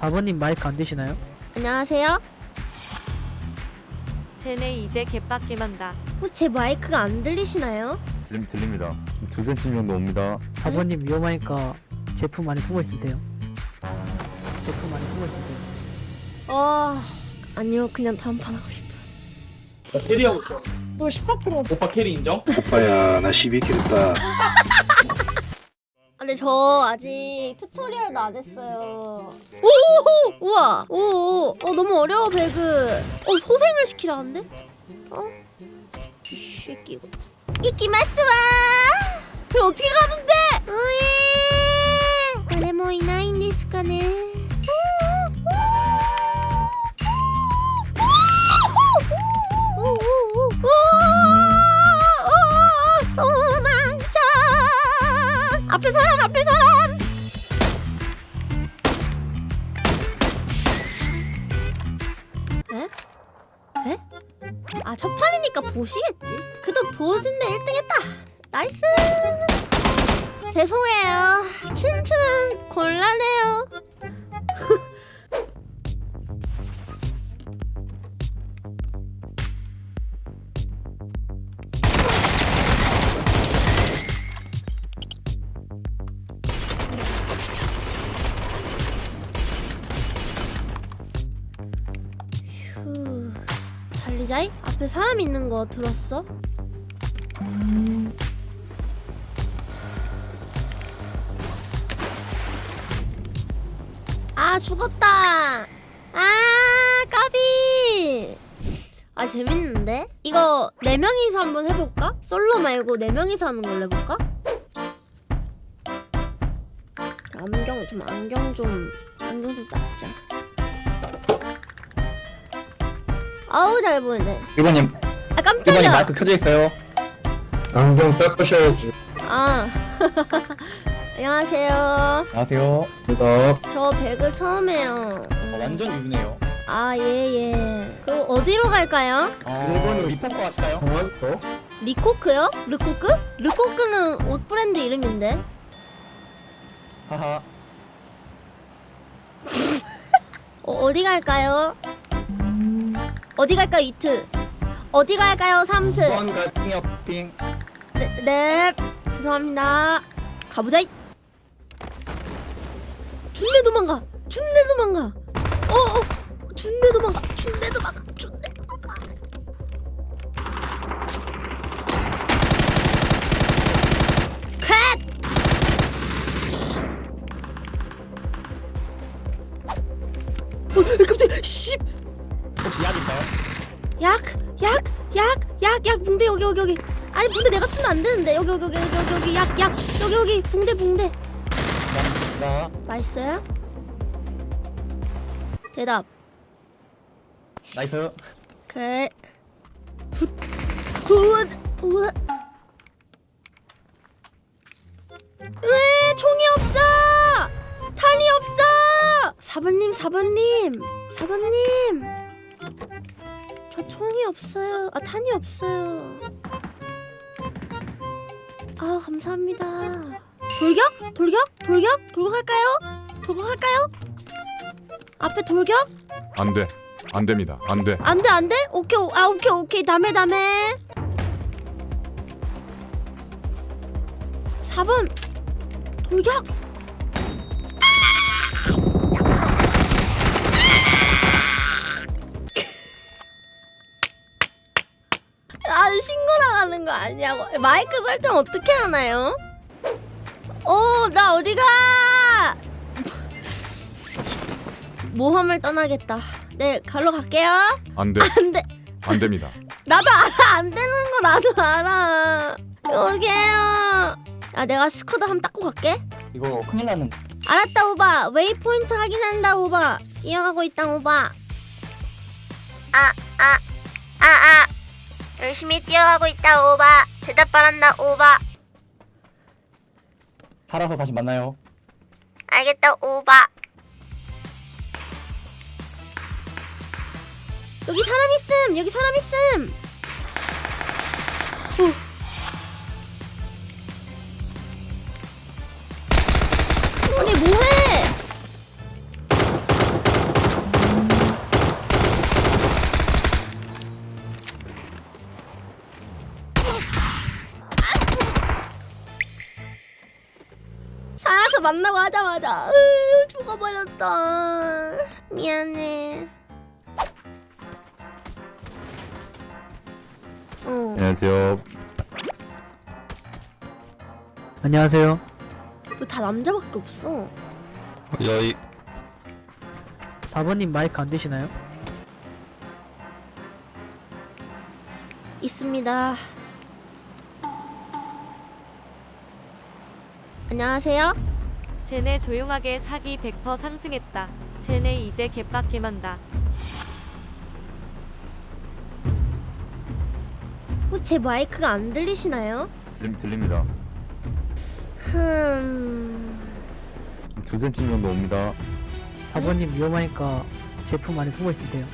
4번님 마이크 안 되시나요? 안녕하세요. 쟤네 이제 개빡게 만다. 혹시 제 마이크가 안 들리시나요? 들림, 들립니다. 두 cm 정도 옵니다. 4번님 위험하니까 제품 안에 숨어 있으세요. 제품 안에 숨어 있으세요. 어 아니요 그냥 다음 판 하고 싶어요. 나 캐리하고 있어. 또 14%. 오빠 캐리 인정? 오빠야 나 12킬 했다 근데 저 아직 튜토리얼도 안 했어요. 오 우와 오어 너무 어려워 배그. 어 소생을 시키라는데? 어? 이 새끼 이거. 이끼마스와. 첫 판이니까 보시겠지. 그래도 보신데 1등 했다. 나이스! 죄송해요. 춤추는 곤란해요. 휴 달리자이 앞에 사람 있는 거 들었어? 아 죽었다. 아 까비. 아 재밌는데? 이거 네 명이서 한번 해볼까? 솔로 말고 네 명이서 하는 걸로 해볼까? 안경 좀 안경 좀 안경 좀 닦자 아우 잘 보이네 1번님, 아 1번님 깜짝이야 마이크 켜져 있어요. 안경 닦으셔야지 아 안녕하세요 안녕하세요. 이거 저 백을 처음 해요 어, 완전 유네요. 아 예예 그 어디로 갈까요? 어, 리포커 하실까요? 거? 리코크요? 르코크? 르코크는 옷 브랜드 이름인데 하하. 어, 어디 갈까요? 어디 갈까요 이트? 어디 갈까요 삼트? 2번 갈핑이요, 핑. 네, 네. 죄송합니다. 가보자 이. 준내 도망가. 준내 도망가. 어 어. 준내 도망가. 준내 도망가. 준내 도망가. 컷! 어, 깜짝이야. 씨 혹시 약일까요? 약, 약, 약, 약, 약, 붕대 여기 여기 여기. 아니 붕대 내가 쓰면 안 되는데 여기 여기 여기 여기 여기 약, 약, 여기 여기 붕대 붕대. 감사합니다. 맛있어요? 대답. 나이스. 오케이. 우와, 총이 없어? 탄이 없어. 사번님, 사번님, 사번님. 없어요. 아 탄이 없어요. 아 감사합니다. 돌격? 돌격? 돌격? 돌격 할까요? 돌격 할까요? 앞에 돌격? 안 돼. 안 됩니다. 안 돼. 안돼 안돼? 오케이 오- 아 오케이 오케이 다음에 다음에 4번 돌격 거 아니냐고? 마이크 설정 어떻게 하나요? 어나 어디가? 모험을 떠나겠다. 네 갈로 갈게요. 안 돼. 안돼. 안 됩니다. 나도 알아. 안 되는 거 나도 알아. 여기에요. 야 내가 스쿼드 한번 닦고 갈게. 이거 큰일 났는. 알았다 오바. 웨이포인트 확인한다 오바. 이어가고 있다 오바. 아아아아 열심히 뛰어가고 있다 오바. 대답 바란다 오바? 살아서 다시 만나요. 알겠다 오바. 여기 사람 있음 여기 사람 있음 만나고 하자마자 으, 죽어버렸다. 미안해. 어. 안녕하세요. 안녕하세요. 왜다 남자밖에 없어? 여이 4번님 마이크 안 되시나요? 있습니다. 안녕하세요. 쟤네 조용하게 사기 100% 상승했다. 쟤네 이제 개빡게만다. 혹시 제 마이크가 안 들리시나요? 들림, 들립니다. 흠. 두 cm 정도 옵니다. 4번님 위험하니까 제품 안에 숨어 있으세요.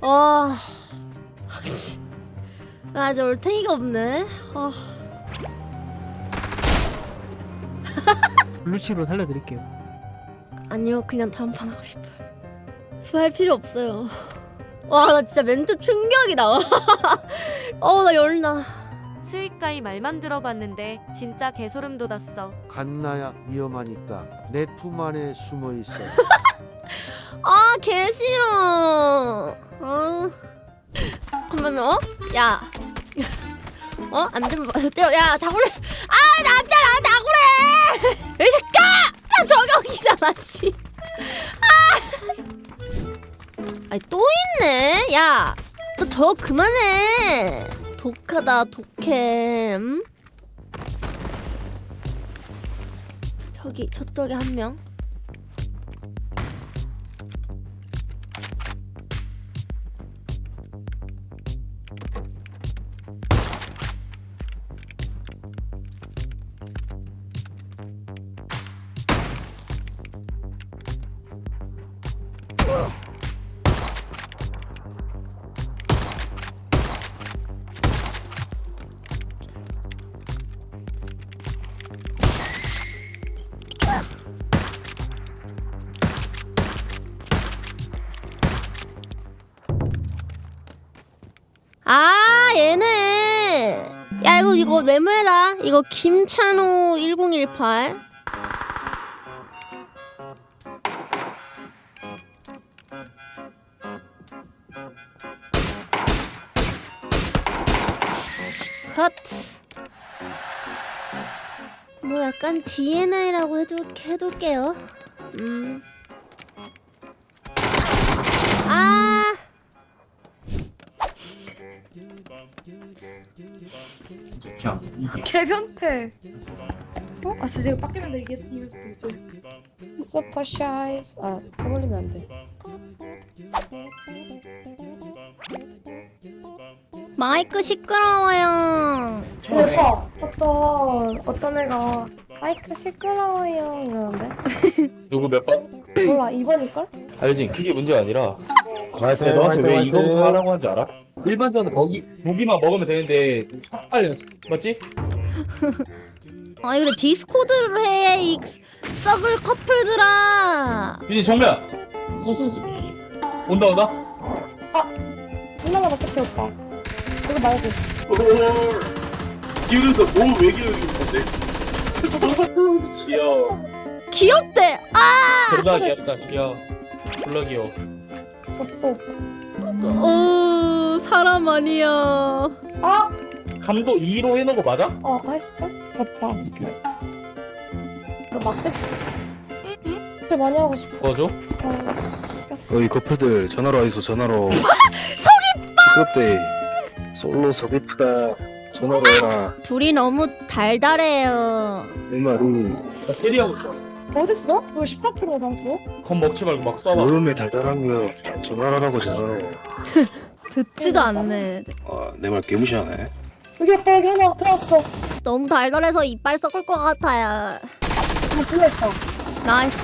아, 씨. 아, 저 올탱이가 없네. 아, 블루칩으로 살려드릴게요. 아니요, 그냥 다음 판 하고 싶어요. 할 필요 없어요. 와, 나 진짜 멘트 충격이다. 어, 나 열나. 스윗가이 말만 들어봤는데 진짜 개소름 돋았어. 갓나야 위험하니까 내 품 안에 숨어 있어. 아, 개 싫어. 아. 그러면 어? 야. 어? 안 되면 뭐- 때려. 야, 다굴래. 아, 저거 그만해. 독하다, 독해. 음? 저기 저쪽에 한 명. 야 이거 메모해라 이거 김찬호 1018 컷. 뭐 약간 DNA라고 해줄, 해둘게요. 음. 개변태. 어? 아 진짜 이거 빡기면 이게 이거 이제. 슈퍼샤이즈. 아, 걸리면 안 돼. 마이크 시끄러워요. 대박. 어떤 어떤 애가 마이크 시끄러워요 이러는데. 누구 몇 번? 몰라 2번일걸? 알지 그게 문제가 아니라 화이팅 너한테 왜 화이팅, 이거 화이팅. 하라고 한줄 알아? 일반적으로 거기 고기만 먹으면 되는데 빨리 맞지? 아 이거 디스코드를 해. 이 썩을 커플들아. 이제 정면 온다 온다 누나가 바깥에 오빠. 그거 말고. 기울여서 몸왜 기울이는 건데? 귀여워 귀엽대. 아. 졸라 귀엽다 귀여워 졸라 귀여워 졌어. 오 사람 아니야. 아! 감도 2로 해놓은 거 맞아? 어, 아까 했을걸? 졌다. 너 막댔어. 그래 많이 하고 싶어. 뭐죠? 어, 꼈어. 어이 커플들 전화로 와있어 전화로 서귀빵 시끄럽대 솔로 서귀쁘다 전화로 해라 둘이 너무 달달해요. 내 말이 나 캐리하고 있어 어딨어? 너 14kg 방수? 겁 먹지 말고 막 쏴봐 모름에 달달한 거 전화로 하라고 전화로 듣지도 않네. 아내 말 개무시하네 여기 오빠 여기 하나 들어왔어. 너무 달달해서 이빨 썩을 것 같아요. 다 슬랬다. 나이스.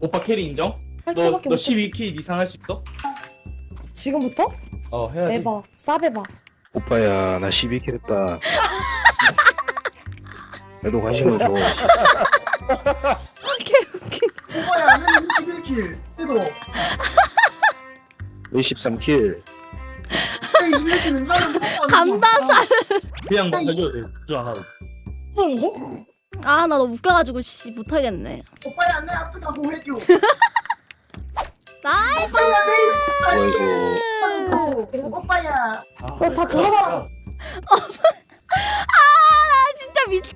오빠 캐리 인정? 할 너, 너 못했어. 12킬 이상 할 수 있어? 지금부터? 어 해야지 에바. 싸베바. 오빠야 나 12킬 했다 나도 관심을 줘 너 13킬. 감다살. 그냥 막 해줘도 돼 주저 안 하고 아나 너무 웃겨가지고 씨 못하겠네. 오빠야 내 아프다고 해줘. 나이스! 좋아해서 오빠야. 너다 그거다. 아 진짜 미치